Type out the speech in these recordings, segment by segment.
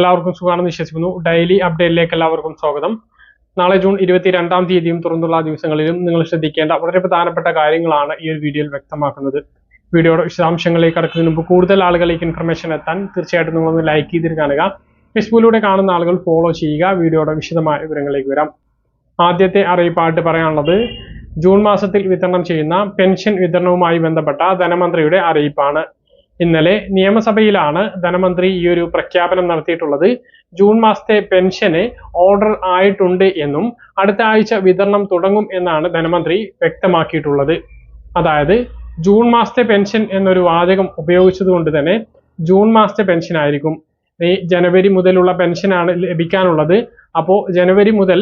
എല്ലാവർക്കും സുഖമാണെന്ന് വിശ്വസിക്കുന്നു. ഡെയിലി അപ്ഡേറ്റിലേക്ക് എല്ലാവർക്കും സ്വാഗതം. നാളെ ജൂൺ ഇരുപത്തി രണ്ടാം തീയതിയും തുറന്നുള്ള ദിവസങ്ങളിലും നിങ്ങൾ ശ്രദ്ധിക്കേണ്ട വളരെ പ്രധാനപ്പെട്ട കാര്യങ്ങളാണ് ഈ ഒരു വീഡിയോയിൽ വ്യക്തമാക്കുന്നത്. വീഡിയോയുടെ വിശദാംശങ്ങളിലേക്ക് കടക്കുന്നതിന് മുമ്പ് കൂടുതൽ ആളുകളിലേക്ക് ഇൻഫർമേഷൻ എത്താൻ തീർച്ചയായിട്ടും നിങ്ങളൊന്ന് ലൈക്ക് ചെയ്തിട്ട് കാണുക ഫേസ്ബുക്കിലൂടെ കാണുന്ന ആളുകൾ ഫോളോ ചെയ്യുക. വീഡിയോയുടെ വിശദമായ വിവരങ്ങളിലേക്ക് വരാം. ആദ്യത്തെ അറിയിപ്പായിട്ട് പറയാനുള്ളത് ജൂൺ മാസത്തിൽ വിതരണം ചെയ്യുന്ന പെൻഷൻ വിതരണവുമായി ബന്ധപ്പെട്ട ധനമന്ത്രിയുടെ അറിയിപ്പാണ്. ഇന്നലെ നിയമസഭയിലാണ് ധനമന്ത്രി ഈ ഒരു പ്രഖ്യാപനം നടത്തിയിട്ടുള്ളത്. ജൂൺ മാസത്തെ പെൻഷന് ഓർഡർ ആയിട്ടുണ്ട് എന്നും അടുത്ത ആഴ്ച വിതരണം തുടങ്ങും എന്നാണ് ധനമന്ത്രി വ്യക്തമാക്കിയിട്ടുള്ളത്. അതായത് ജൂൺ മാസത്തെ പെൻഷൻ എന്നൊരു വാചകം ഉപയോഗിച്ചതുകൊണ്ട് തന്നെ ജൂൺ മാസത്തെ പെൻഷൻ ആയിരിക്കും ഈ ജനുവരി മുതലുള്ള പെൻഷനാണ് ലഭിക്കാനുള്ളത്. അപ്പോൾ ജനുവരി മുതൽ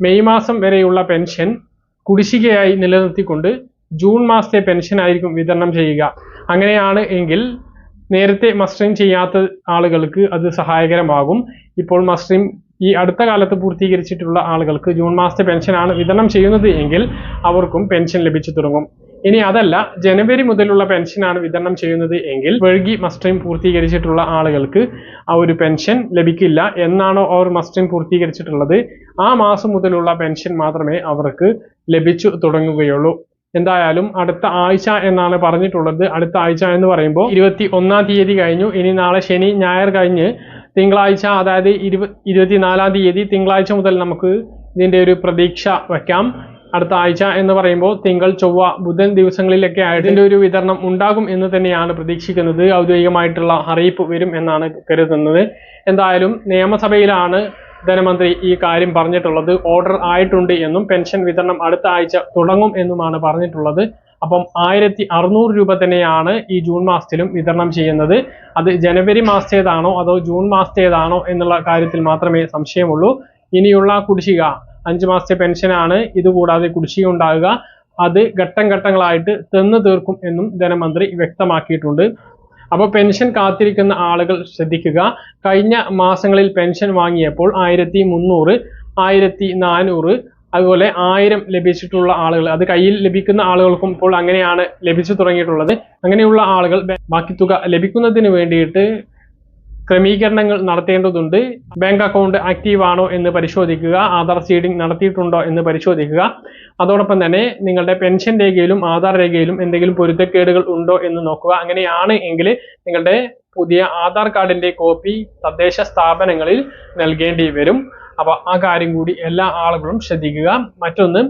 മെയ് മാസം വരെയുള്ള പെൻഷൻ കുടിശ്ശികയായി നിലനിർത്തിക്കൊണ്ട് ജൂൺ മാസത്തെ പെൻഷൻ ആയിരിക്കും വിതരണം ചെയ്യുക. അങ്ങനെയാണ് എങ്കിൽ നേരത്തെ മസ്റ്ററിംഗ് ചെയ്യാത്ത ആളുകൾക്ക് അത് സഹായകരമാകും. ഇപ്പോൾ മസ്റ്ററിംഗ് ഈ അടുത്ത കാലത്ത് പൂർത്തീകരിച്ചിട്ടുള്ള ആളുകൾക്ക് ജൂൺ മാസത്തെ പെൻഷനാണ് വിതരണം ചെയ്യുന്നത് എങ്കിൽ അവർക്കും പെൻഷൻ ലഭിച്ചു തുടങ്ങും. ഇനി അതല്ല ജനുവരി മുതലുള്ള പെൻഷനാണ് വിതരണം ചെയ്യുന്നത് എങ്കിൽ വഴുകി മസ്റ്ററിംഗ് പൂർത്തീകരിച്ചിട്ടുള്ള ആളുകൾക്ക് ആ ഒരു പെൻഷൻ ലഭിക്കില്ല എന്നാണോ അവർ മസ്റ്ററിംഗ് പൂർത്തീകരിച്ചിട്ടുള്ളത്. ആ മാസം മുതലുള്ള പെൻഷൻ മാത്രമേ അവർക്ക് ലഭിച്ചു തുടങ്ങുകയുള്ളൂ. എന്തായാലും അടുത്ത ആഴ്ച എന്നാണ് പറഞ്ഞിട്ടുള്ളത്. അടുത്ത ആഴ്ച എന്ന് പറയുമ്പോൾ ഇരുപത്തി ഒന്നാം തീയതി കഴിഞ്ഞു. ഇനി നാളെ ശനി ഞായർ കഴിഞ്ഞ് തിങ്കളാഴ്ച അതായത് ഇരുപ ഇരുപത്തിനാലാം തീയതി തിങ്കളാഴ്ച മുതൽ നമുക്ക് ഇതിന്റെ ഒരു പ്രതീക്ഷ വയ്ക്കാം. അടുത്ത ആഴ്ച എന്ന് പറയുമ്പോൾ തിങ്കൾ ചൊവ്വ ബുധൻ ദിവസങ്ങളിലൊക്കെ ആയിട്ട് ഇതിന്റെ ഒരു വിതരണം ഉണ്ടാകും എന്ന് തന്നെയാണ് പ്രതീക്ഷിക്കുന്നത്. ഔദ്യോഗികമായിട്ടുള്ള അറിയിപ്പ് വരും എന്നാണ് കരുതുന്നത്. എന്തായാലും നിയമസഭയിലാണ് ധനമന്ത്രി ഈ കാര്യം പറഞ്ഞിട്ടുള്ളത്. ഓർഡർ ആയിട്ടുണ്ട് എന്നും പെൻഷൻ വിതരണം അടുത്ത ആഴ്ച തുടങ്ങും എന്നുമാണ് പറഞ്ഞിട്ടുള്ളത്. അപ്പം ആയിരത്തി അറുന്നൂറ് രൂപ തന്നെയാണ് ഈ ജൂൺ മാസത്തിലും വിതരണം ചെയ്യുന്നത്. അത് ജനുവരി മാസത്തേതാണോ അതോ ജൂൺ മാസത്തേതാണോ എന്നുള്ള കാര്യത്തിൽ മാത്രമേ സംശയമുള്ളൂ. ഇനിയുള്ള കുടിശ്ശിക അഞ്ച് മാസത്തെ പെൻഷനാണ്. ഇതുകൂടാതെ കുടിശ്ശിക ഉണ്ടാകുക. അത് ഘട്ടം ഘട്ടങ്ങളായിട്ട് തന്നു തീർക്കും എന്നും ധനമന്ത്രി വ്യക്തമാക്കിയിട്ടുണ്ട്. അപ്പോൾ പെൻഷൻ കാത്തിരിക്കുന്ന ആളുകൾ ശ്രദ്ധിക്കുക. കഴിഞ്ഞ മാസങ്ങളിൽ പെൻഷൻ വാങ്ങിയപ്പോൾ ആയിരത്തി മുന്നൂറ് ആയിരത്തി നാനൂറ് അതുപോലെ ആയിരം ലഭിച്ചിട്ടുള്ള ആളുകൾ. അത് കയ്യിൽ ലഭിക്കുന്ന ആളുകൾക്കും ഇപ്പോൾ അങ്ങനെയാണ് ലഭിച്ചു തുടങ്ങിയിട്ടുള്ളത്. അങ്ങനെയുള്ള ആളുകൾ ബാക്കി തുക ലഭിക്കുന്നതിന് വേണ്ടിയിട്ട് ക്രമീകരണങ്ങൾ നടത്തേണ്ടതുണ്ട്. ബാങ്ക് അക്കൗണ്ട് ആക്റ്റീവ് ആണോ എന്ന് പരിശോധിക്കുക. ആധാർ സീഡിംഗ് നടത്തിയിട്ടുണ്ടോ എന്ന് പരിശോധിക്കുക. അതോടൊപ്പം തന്നെ നിങ്ങളുടെ പെൻഷൻ രേഖയിലും ആധാർ രേഖയിലും എന്തെങ്കിലും പൊരുത്തക്കേടുകൾ ഉണ്ടോ എന്ന് നോക്കുക. അങ്ങനെയാണ് എങ്കിൽ നിങ്ങളുടെ പുതിയ ആധാർ കാർഡിന്റെ കോപ്പി തദ്ദേശ സ്ഥാപനങ്ങളിൽ നൽകേണ്ടി വരും. അപ്പോൾ ആ കാര്യം കൂടി എല്ലാ ആളുകളും ശ്രദ്ധിക്കുക. മറ്റൊന്ന്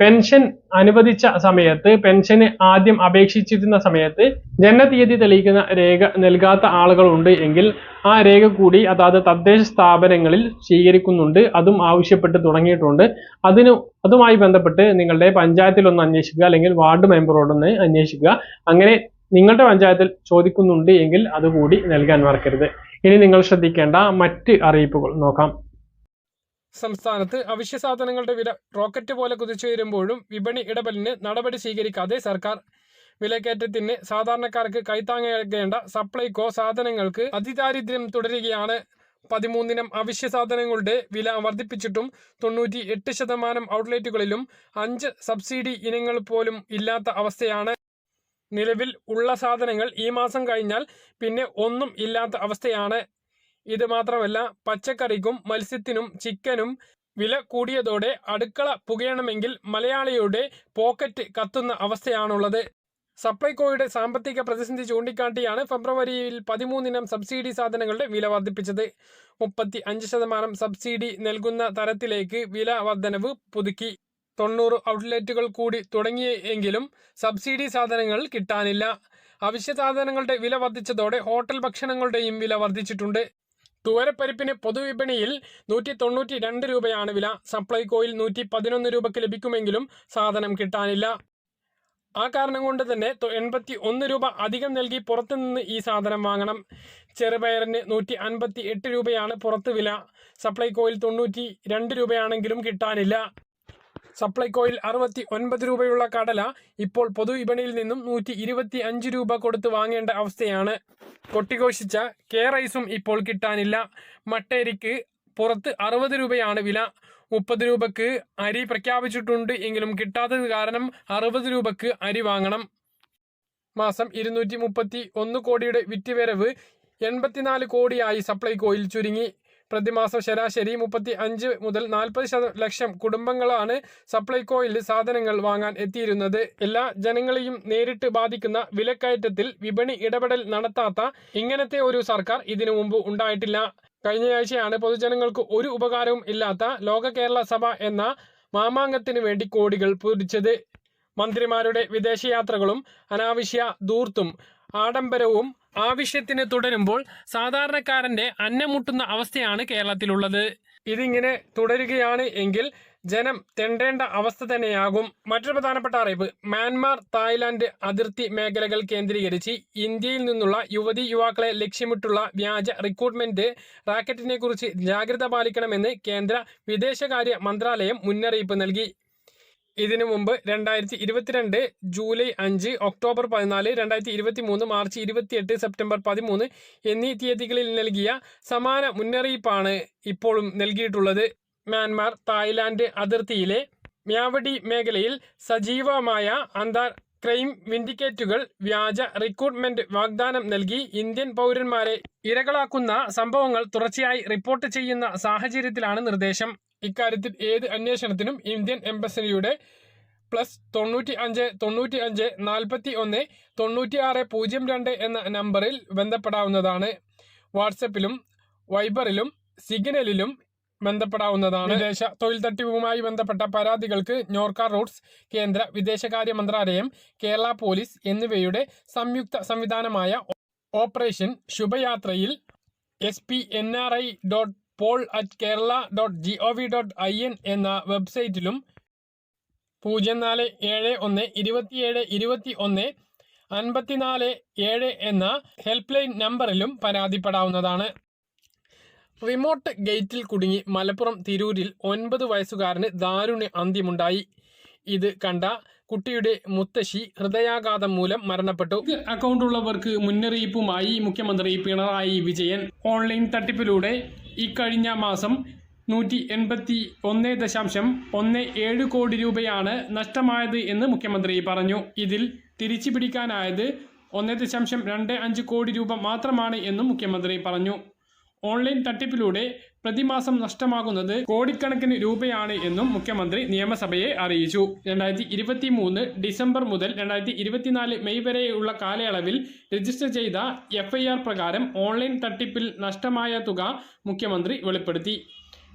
പെൻഷൻ അനുവദിച്ച സമയത്ത് പെൻഷന് ആദ്യം അപേക്ഷിച്ചിരുന്ന സമയത്ത് ജനനതീയതി തെളിയിക്കുന്ന രേഖ നൽകാത്ത ആളുകളുണ്ട് എങ്കിൽ ആ രേഖ കൂടി അതാത് തദ്ദേശ സ്ഥാപനങ്ങളിൽ സ്വീകരിക്കുന്നുണ്ട്. അതും ആവശ്യപ്പെട്ട് തുടങ്ങിയിട്ടുണ്ട്. അതിന് അതുമായി ബന്ധപ്പെട്ട് നിങ്ങളുടെ പഞ്ചായത്തിൽ ഒന്ന് അന്വേഷിക്കുക അല്ലെങ്കിൽ വാർഡ് മെമ്പറോടൊന്ന് അന്വേഷിക്കുക. അങ്ങനെ നിങ്ങളുടെ പഞ്ചായത്തിൽ ചോദിക്കുന്നുണ്ട് എങ്കിൽ അതുകൂടി നൽകാൻ മറക്കരുത്. ഇനി നിങ്ങൾ ശ്രദ്ധിക്കേണ്ട മറ്റ് അറിയിപ്പുകൾ നോക്കാം. സംസ്ഥാനത്ത് അവശ്യ സാധനങ്ങളുടെ വില റോക്കറ്റ് പോലെ കുതിച്ചുയരുമ്പോഴും വിപണി ഇടപെടലിന് നടപടി സ്വീകരിക്കാതെ സർക്കാർ വിലക്കയറ്റത്തിന് സാധാരണക്കാർക്ക് കൈത്താങ്ങേണ്ട സപ്ലൈകോ സാധനങ്ങൾക്ക് അതിദാരിദ്ര്യം തുടരുകയാണ്. പതിമൂന്നിനം അവശ്യ സാധനങ്ങളുടെ വില വർദ്ധിപ്പിച്ചിട്ടും തൊണ്ണൂറ്റി എട്ട് ശതമാനം ഔട്ട്ലെറ്റുകളിലും അഞ്ച് സബ്സിഡി ഇനങ്ങൾ പോലും ഇല്ലാത്ത അവസ്ഥയാണ്. നിലവിൽ ഉള്ള സാധനങ്ങൾ ഈ മാസം കഴിഞ്ഞാൽ പിന്നെ ഒന്നും ഇല്ലാത്ത അവസ്ഥയാണ്. ഇത് മാത്രമല്ല പച്ചക്കറിക്കും മത്സ്യത്തിനും ചിക്കനും വില കൂടിയതോടെ അടുക്കള പുകയണമെങ്കിൽ മലയാളിയുടെ പോക്കറ്റ് കത്തുന്ന അവസ്ഥയാണുള്ളത്. സപ്ലൈകോയുടെ സാമ്പത്തിക പ്രതിസന്ധി ചൂണ്ടിക്കാട്ടിയാണ് ഫെബ്രുവരിയിൽ പതിമൂന്നിനം സബ്സിഡി സാധനങ്ങളുടെ വില വർദ്ധിപ്പിച്ചത്. മുപ്പത്തി അഞ്ച് ശതമാനം സബ്സിഡി നൽകുന്ന തരത്തിലേക്ക് വില വർധനവ് പുതുക്കി. തൊണ്ണൂറ് ഔട്ട്ലെറ്റുകൾ കൂടി തുടങ്ങിയെങ്കിലും സബ്സിഡി സാധനങ്ങൾ കിട്ടാനില്ല. അവശ്യ സാധനങ്ങളുടെ വില വർദ്ധിച്ചതോടെ ഹോട്ടൽ ഭക്ഷണങ്ങളുടെയും വില വർദ്ധിച്ചിട്ടുണ്ട്. തുവരപ്പരിപ്പിന് പൊതുവിപണിയിൽ നൂറ്റി തൊണ്ണൂറ്റി രണ്ട് രൂപയാണ് വില. സപ്ലൈകോയിൽ നൂറ്റി പതിനൊന്ന് രൂപയ്ക്ക് ലഭിക്കുമെങ്കിലും സാധനം കിട്ടാനില്ല. ആ കാരണം കൊണ്ട് തന്നെ എൺപത്തി ഒന്ന് രൂപ അധികം നൽകി പുറത്തുനിന്ന് ഈ സാധനം വാങ്ങണം. ചെറുപയറിന് നൂറ്റി അൻപത്തി എട്ട് രൂപയാണ് പുറത്ത് വില. സപ്ലൈകോയിൽ തൊണ്ണൂറ്റി രണ്ട് രൂപയാണെങ്കിലും കിട്ടാനില്ല. സപ്ലൈകോയിൽ അറുപത്തി ഒൻപത് രൂപയുള്ള കടല ഇപ്പോൾ പൊതുവിപണിയിൽ നിന്നും നൂറ്റി ഇരുപത്തി അഞ്ച് രൂപ കൊടുത്ത് വാങ്ങേണ്ട അവസ്ഥയാണ്. കൊട്ടിഘോഷിച്ച കെ റൈസും ഇപ്പോൾ കിട്ടാനില്ല. മട്ടേരിക്ക് പുറത്ത് അറുപത് രൂപയാണ് വില. മുപ്പത് രൂപക്ക് അരി പ്രഖ്യാപിച്ചിട്ടുണ്ട് എങ്കിലും കിട്ടാത്തത് കാരണം അറുപത് രൂപക്ക് അരി വാങ്ങണം. മാസം ഇരുന്നൂറ്റി മുപ്പത്തി ഒന്ന് കോടിയുടെ വിറ്റുവരവ് എൺപത്തിനാല് കോടിയായി സപ്ലൈകോയിൽ ചുരുങ്ങി. പ്രതിമാസം ശരാശരി മുപ്പത്തി അഞ്ച് മുതൽ നാൽപ്പത് ലക്ഷം കുടുംബങ്ങളാണ് സപ്ലൈകോയിൽ സാധനങ്ങൾ വാങ്ങാൻ എത്തിയിരുന്നത്. എല്ലാ ജനങ്ങളെയും നേരിട്ട് ബാധിക്കുന്ന വിലക്കയറ്റത്തിൽ വിപണി ഇടപെടൽ നടത്താത്ത ഇങ്ങനത്തെ ഒരു സർക്കാർ ഇതിനു മുമ്പ് ഉണ്ടായിട്ടില്ല. കഴിഞ്ഞയാഴ്ചയാണ് പൊതുജനങ്ങൾക്ക് ഒരു ഉപകാരവും ഇല്ലാത്ത ലോക കേരള സഭ എന്ന മാമാങ്കത്തിന് വേണ്ടി കോടികൾ പൂരിച്ചത്. മന്ത്രിമാരുടെ വിദേശയാത്രകളും അനാവശ്യ ദൂർത്തും ആഡംബരവും ആവശ്യത്തിന് തുടരുമ്പോൾ സാധാരണക്കാരന്റെ അന്നമുട്ടുന്ന അവസ്ഥയാണ് കേരളത്തിലുള്ളത്. ഇതിങ്ങനെ തുടരുകയാണ് എങ്കിൽ ജനം തെണ്ടേണ്ട അവസ്ഥ തന്നെയാകും. മറ്റൊരു പ്രധാനപ്പെട്ട അറിയിപ്പ്. മ്യാൻമാർ തായ്ലാന്റ് അതിർത്തി മേഖലകൾ കേന്ദ്രീകരിച്ച് ഇന്ത്യയിൽ നിന്നുള്ള യുവതി യുവാക്കളെ ലക്ഷ്യമിട്ടുള്ള വ്യാജ റിക്രൂട്ട്മെന്റ് റാക്കറ്റിനെ കുറിച്ച് ജാഗ്രത പാലിക്കണമെന്ന് കേന്ദ്ര വിദേശകാര്യ മന്ത്രാലയം മുന്നറിയിപ്പ് നൽകി. ഇതിനു മുമ്പ് രണ്ടായിരത്തി ഇരുപത്തിരണ്ട് ജൂലൈ അഞ്ച് ഒക്ടോബർ പതിനാല് രണ്ടായിരത്തി ഇരുപത്തി മൂന്ന് മാർച്ച് ഇരുപത്തിയെട്ട് സെപ്റ്റംബർ പതിമൂന്ന് എന്നീ തീയതികളിൽ നൽകിയ സമാന മുന്നറിയിപ്പാണ് ഇപ്പോഴും നൽകിയിട്ടുള്ളത്. മ്യാൻമാർ തായ്ലാന്റ് അതിർത്തിയിലെ മ്യാവടി മേഖലയിൽ സജീവമായ അന്താർ ക്രൈം വിൻഡിക്കേറ്റുകൾ വ്യാജ റിക്രൂട്ട്മെന്റ് വാഗ്ദാനം നൽകി ഇന്ത്യൻ പൗരന്മാരെ ഇരകളാക്കുന്ന സംഭവങ്ങൾ തുടർച്ചയായി റിപ്പോർട്ട് ചെയ്യുന്ന സാഹചര്യത്തിലാണ് നിർദ്ദേശം. ഇക്കാര്യത്തിൽ ഏത് അന്വേഷണത്തിനും ഇന്ത്യൻ എംബസിയുടെ പ്ലസ് തൊണ്ണൂറ്റി അഞ്ച് തൊണ്ണൂറ്റി അഞ്ച് നാൽപ്പത്തി ഒന്ന് തൊണ്ണൂറ്റി ആറ് പൂജ്യം രണ്ട് എന്ന നമ്പറിൽ ബന്ധപ്പെടാവുന്നതാണ്. വാട്സപ്പിലും വൈബറിലും സിഗ്നലിലും ബന്ധപ്പെടാവുന്നതാണ്. വിദേശ തൊഴിൽ തട്ടിപ്പുമായി ബന്ധപ്പെട്ട പരാതികൾക്ക് നോർക്ക റൂട്ട്സ് കേന്ദ്ര വിദേശകാര്യ മന്ത്രാലയം കേരള പോലീസ് എന്നിവയുടെ സംയുക്ത സംവിധാനമായ operation ശുഭയാത്രയിൽ S P N R I dot pol at Kerala dot G O V dot I N എന്ന വെബ്സൈറ്റിലും പൂജ്യം നാല് ഏഴ് ഒന്ന് ഇരുപത്തിയേഴ് ഇരുപത്തി ഒന്ന് അൻപത്തിനാല് ഏഴ് എന്ന ഹെൽപ്പ് ലൈൻ നമ്പറിലും പരാതിപ്പെടാവുന്നതാണ് റിമോട്ട് ഗേറ്റിൽ കുടുങ്ങി മലപ്പുറം തിരൂരിൽ ഒൻപത് വയസ്സുകാരന് ദാരുണ അന്ത്യമുണ്ടായി. ഇത് കണ്ട കുട്ടിയുടെ മുത്തശ്ശി ഹൃദയാഘാതം മൂലം മരണപ്പെട്ടു. അക്കൗണ്ട് ഉള്ളവർക്ക് മുന്നറിയിപ്പുമായി മുഖ്യമന്ത്രി പിണറായി വിജയൻ ഓൺലൈൻ തട്ടിപ്പിലൂടെ ഇക്കഴിഞ്ഞ മാസം നൂറ്റി എൺപത്തി ഒന്ന് ദശാംശം ഒന്ന് ഏഴ് കോടി രൂപയാണ് നഷ്ടമായത് എന്ന് മുഖ്യമന്ത്രി പറഞ്ഞു. ഇതിൽ തിരിച്ചു പിടിക്കാനായത് ഒന്ന് ദശാംശം രണ്ട് അഞ്ച് കോടി രൂപ മാത്രമാണ് എന്നും മുഖ്യമന്ത്രി പറഞ്ഞു. ഓൺലൈൻ തട്ടിപ്പിലൂടെ പ്രതിമാസം നഷ്ടമാകുന്നത് കോടിക്കണക്കിന് രൂപയാണ് എന്നും മുഖ്യമന്ത്രി നിയമസഭയെ അറിയിച്ചു. രണ്ടായിരത്തി ഇരുപത്തി മൂന്ന് ഡിസംബർ മുതൽ രണ്ടായിരത്തി ഇരുപത്തിനാല് മെയ് വരെയുള്ള കാലയളവിൽ രജിസ്റ്റർ ചെയ്ത എഫ്ഐആർ പ്രകാരം ഓൺലൈൻ തട്ടിപ്പിൽ നഷ്ടമായ തുക മുഖ്യമന്ത്രി വെളിപ്പെടുത്തി.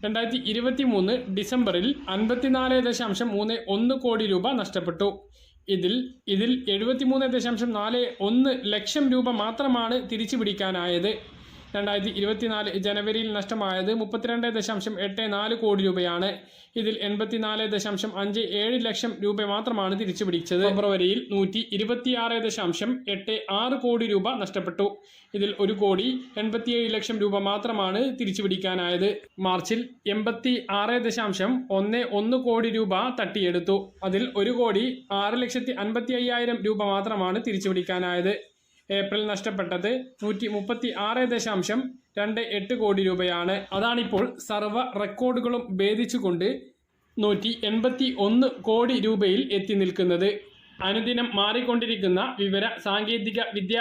രണ്ടായിരത്തി ഇരുപത്തി മൂന്ന് ഡിസംബറിൽ അൻപത്തിനാല് ദശാംശം മൂന്ന് ഒന്ന് കോടി രൂപ നഷ്ടപ്പെട്ടു. ഇതിൽ ഇതിൽ എഴുപത്തിമൂന്ന് ദശാംശം നാല് ഒന്ന് ലക്ഷം രൂപ മാത്രമാണ് തിരിച്ചു പിടിക്കാനായത് രണ്ടായിരത്തി ഇരുപത്തിനാല് ജനുവരിയിൽ നഷ്ടമായത് മുപ്പത്തിരണ്ട് ദശാംശം എട്ട് നാല് കോടി രൂപയാണ്. ഇതിൽ എൺപത്തിനാല് ദശാംശം അഞ്ച് ഏഴ് ലക്ഷം രൂപ മാത്രമാണ് തിരിച്ചു പിടിച്ചത് ഫെബ്രുവരിയിൽ നൂറ്റി ഇരുപത്തിയാറ് ദശാംശം എട്ട് ആറ് കോടി രൂപ നഷ്ടപ്പെട്ടു. ഇതിൽ ഒരു കോടി എൺപത്തിയേഴ് ലക്ഷം രൂപ മാത്രമാണ് തിരിച്ചു പിടിക്കാനായത് മാർച്ചിൽ എൺപത്തി ആറ് ദശാംശം ഒന്ന് ഒന്ന് കോടി രൂപ തട്ടിയെടുത്തു. അതിൽ ഒരു കോടി ആറ് ലക്ഷത്തി അൻപത്തി അയ്യായിരം രൂപ മാത്രമാണ് തിരിച്ചു പിടിക്കാനായത് ഏപ്രിൽ നഷ്ടപ്പെട്ടത് നൂറ്റി മുപ്പത്തി ആറ് ദശാംശം രണ്ട് എട്ട് കോടി രൂപയാണ്. അതാണിപ്പോൾ സർവ റെക്കോർഡുകളും ഭേദിച്ചുകൊണ്ട് നൂറ്റി എൺപത്തി ഒന്ന് കോടി രൂപയിൽ എത്തി നിൽക്കുന്നത്. അനുദിനം മാറിക്കൊണ്ടിരിക്കുന്ന വിവര സാങ്കേതിക വിദ്യ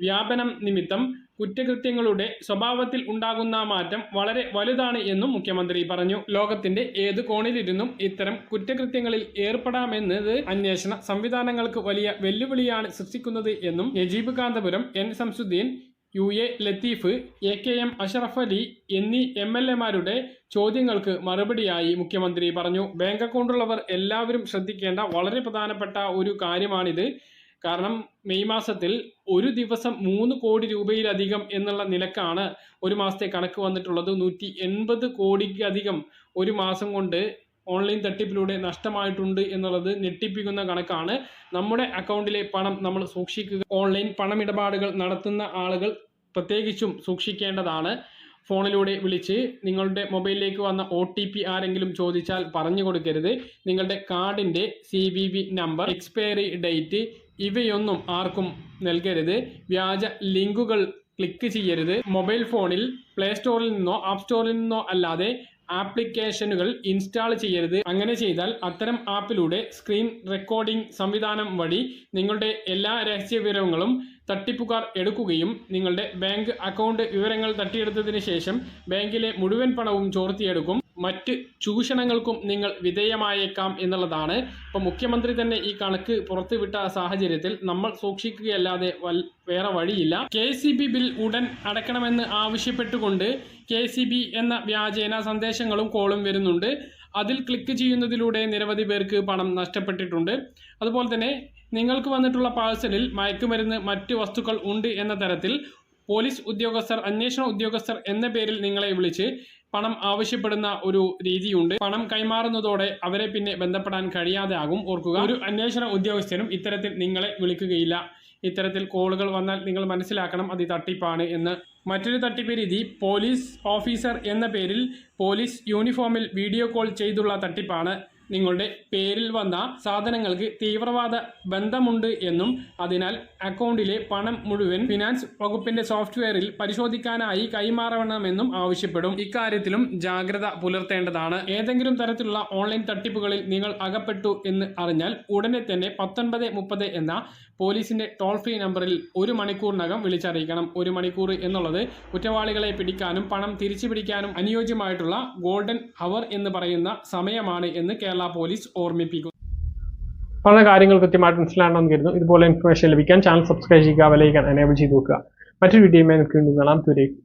വ്യാപനം നിമിത്തം കുറ്റകൃത്യങ്ങളുടെ സ്വഭാവത്തിൽ ഉണ്ടാകുന്ന മാറ്റം വളരെ വലുതാണ് എന്നും മുഖ്യമന്ത്രി പറഞ്ഞു. ലോകത്തിന്റെ ഏത് കോണിലിരുന്നും ഇത്തരം കുറ്റകൃത്യങ്ങളിൽ ഏർപ്പെടാമെന്നത് അന്വേഷണ സംവിധാനങ്ങൾക്ക് വലിയ വെല്ലുവിളിയാണ് സൃഷ്ടിക്കുന്നത് എന്നും Najeeb Kanthapuram N Samsudheen U A Latheef A K M Ashraf Ali എന്നീ എം എൽ എമാരുടെ ചോദ്യങ്ങൾക്ക് മറുപടിയായി മുഖ്യമന്ത്രി പറഞ്ഞു. ബാങ്ക് അക്കൗണ്ടുള്ളവർ എല്ലാവരും ശ്രദ്ധിക്കേണ്ട വളരെ പ്രധാനപ്പെട്ട ഒരു കാര്യമാണിത്. കാരണം മെയ് മാസത്തിൽ ഒരു ദിവസം മൂന്ന് കോടി രൂപയിലധികം എന്നുള്ള നിലക്കാണ് ഒരു മാസത്തെ കണക്ക് വന്നിട്ടുള്ളത്. നൂറ്റി എൺപത് കോടിക്കധികം ഒരു മാസം കൊണ്ട് ഓൺലൈൻ തട്ടിപ്പിലൂടെ നഷ്ടമായിട്ടുണ്ട് എന്നുള്ളത് ഞെട്ടിപ്പിക്കുന്ന കണക്കാണ്. നമ്മുടെ അക്കൗണ്ടിലെ പണം നമ്മൾ സൂക്ഷിക്കുക ഓൺലൈൻ പണമിടപാടുകൾ നടത്തുന്ന ആളുകൾ പ്രത്യേകിച്ചും സൂക്ഷിക്കേണ്ടതാണ്. ഫോണിലൂടെ വിളിച്ച് നിങ്ങളുടെ മൊബൈലിലേക്ക് വന്ന ഒ ടി പി ആരെങ്കിലും ചോദിച്ചാൽ പറഞ്ഞു കൊടുക്കരുത്. നിങ്ങളുടെ കാർഡിന്റെ C V V number expiry date ഇവയൊന്നും ആർക്കും നൽകരുത്. വ്യാജ ലിങ്കുകൾ ക്ലിക്ക് ചെയ്യരുത്. മൊബൈൽ ഫോണിൽ പ്ലേ സ്റ്റോറിൽ നിന്നോ ആപ്പ് സ്റ്റോറിൽ നിന്നോ അല്ലാതെ ആപ്ലിക്കേഷനുകൾ ഇൻസ്റ്റാൾ ചെയ്യരുത്. അങ്ങനെ ചെയ്താൽ അത്തരം ആപ്പിലൂടെ സ്ക്രീൻ റെക്കോർഡിംഗ് സംവിധാനം വഴി നിങ്ങളുടെ എല്ലാ രഹസ്യ വിവരങ്ങളും തട്ടിപ്പുകാർ എടുക്കുകയും നിങ്ങളുടെ ബാങ്ക് അക്കൗണ്ട് വിവരങ്ങൾ തട്ടിയെടുത്തതിന് ശേഷം ബാങ്കിലെ മുഴുവൻ പണവും ചോർത്തിയെടുക്കും. മറ്റ് ചൂഷണങ്ങൾക്കും നിങ്ങൾ വിധേയമായേക്കാം എന്നുള്ളതാണ്. ഇപ്പം മുഖ്യമന്ത്രി തന്നെ ഈ കണക്ക് പുറത്തുവിട്ട സാഹചര്യത്തിൽ നമ്മൾ സൂക്ഷിക്കുകയല്ലാതെ വേറെ വഴിയില്ല. കെ സി ബി ബിൽ ഉടൻ അടയ്ക്കണമെന്ന് ആവശ്യപ്പെട്ടുകൊണ്ട് കെ സി ബി എന്ന വ്യാജേന സന്ദേശങ്ങളും കോളും വരുന്നുണ്ട്. അതിൽ ക്ലിക്ക് ചെയ്യുന്നതിലൂടെ നിരവധി പേർക്ക് പണം നഷ്ടപ്പെട്ടിട്ടുണ്ട്. അതുപോലെ തന്നെ നിങ്ങൾക്ക് വന്നിട്ടുള്ള പാഴ്സലിൽ മയക്കുമരുന്ന് മറ്റ് വസ്തുക്കൾ ഉണ്ട് എന്ന തരത്തിൽ പോലീസ് ഉദ്യോഗസ്ഥർ അന്വേഷണ ഉദ്യോഗസ്ഥർ എന്ന പേരിൽ നിങ്ങളെ വിളിച്ച് പണം ആവശ്യപ്പെടുന്ന ഒരു രീതിയുണ്ട്. പണം കൈമാറുന്നതോടെ അവരെ പിന്നെ ബന്ധപ്പെടാൻ കഴിയാതെ ആകും ഓർക്കുക ഒരു അന്വേഷണ ഉദ്യോഗസ്ഥനും ഇത്തരത്തിൽ നിങ്ങളെ വിളിക്കുകയില്ല. ഇത്തരത്തിൽ കോളുകൾ വന്നാൽ നിങ്ങൾ മനസ്സിലാക്കണം അത് തട്ടിപ്പാണ് എന്ന്. മറ്റൊരു തട്ടിപ്പ് രീതി പോലീസ് ഓഫീസർ എന്ന പേരിൽ പോലീസ് യൂണിഫോമിൽ വീഡിയോ കോൾ ചെയ്തുള്ള തട്ടിപ്പാണ്. നിങ്ങളുടെ പേരിൽ വന്ന സാധനങ്ങൾക്ക് തീവ്രവാദ ബന്ധമുണ്ട് എന്നും അതിനാൽ അക്കൗണ്ടിലെ പണം മുഴുവൻ ഫിനാൻസ് വകുപ്പിന്റെ സോഫ്റ്റ്വെയറിൽ പരിശോധിക്കാനായി കൈമാറണമെന്നും ആവശ്യപ്പെടും. ഇക്കാര്യത്തിലും ജാഗ്രത പുലർത്തേണ്ടതാണ്. ഏതെങ്കിലും തരത്തിലുള്ള ഓൺലൈൻ തട്ടിപ്പുകളിൽ നിങ്ങൾ അകപ്പെട്ടു എന്ന് അറിഞ്ഞാൽ ഉടനെ തന്നെ പത്തൊൻപത് മുപ്പത് എന്ന പോലീസിന്റെ ടോൾ ഫ്രീ നമ്പറിൽ ഒരു മണിക്കൂറിനകം വിളിച്ചറിയിക്കണം. ഒരു മണിക്കൂർ എന്നുള്ളത് കുറ്റവാളികളെ പിടിക്കാനും പണം തിരിച്ചു പിടിക്കാനും അനുയോജ്യമായിട്ടുള്ള ഗോൾഡൻ ഹവർ എന്ന് പറയുന്ന സമയമാണ് എന്ന് കേരള പോലീസ് ഓർമ്മിപ്പിക്കുന്നു. പറഞ്ഞ കാര്യങ്ങൾ കൃത്യമായിട്ട് മനസ്സിലാണെന്ന് കരുതുന്നു. ഇതുപോലെ ഇൻഫർമേഷൻ ലഭിക്കാൻ ചാനൽ സബ്സ്ക്രൈബ് ചെയ്യുക വിലയിക്കാൻ എനേബിൾ ചെയ്ത് നോക്കുക മറ്റൊരു വീഡിയോയുമായി നമുക്ക് വീണ്ടും കാണാം. ദൂരേക്ക്